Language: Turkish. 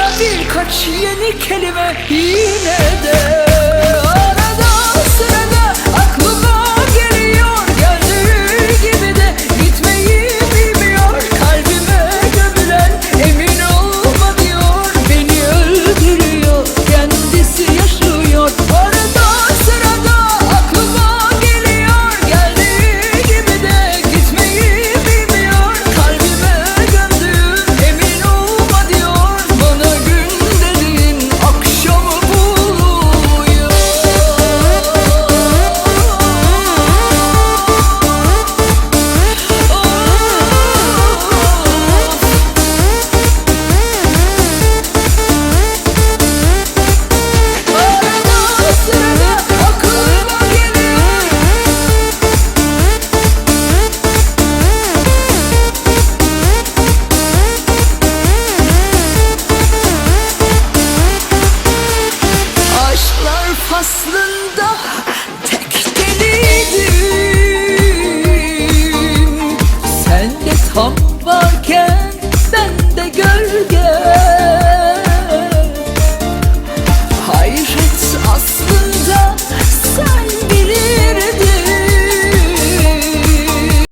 Sıra birkaç yeni kelime yine de. aslında tek deliydim Sen de tam varken ben de gölge. Hayret aslında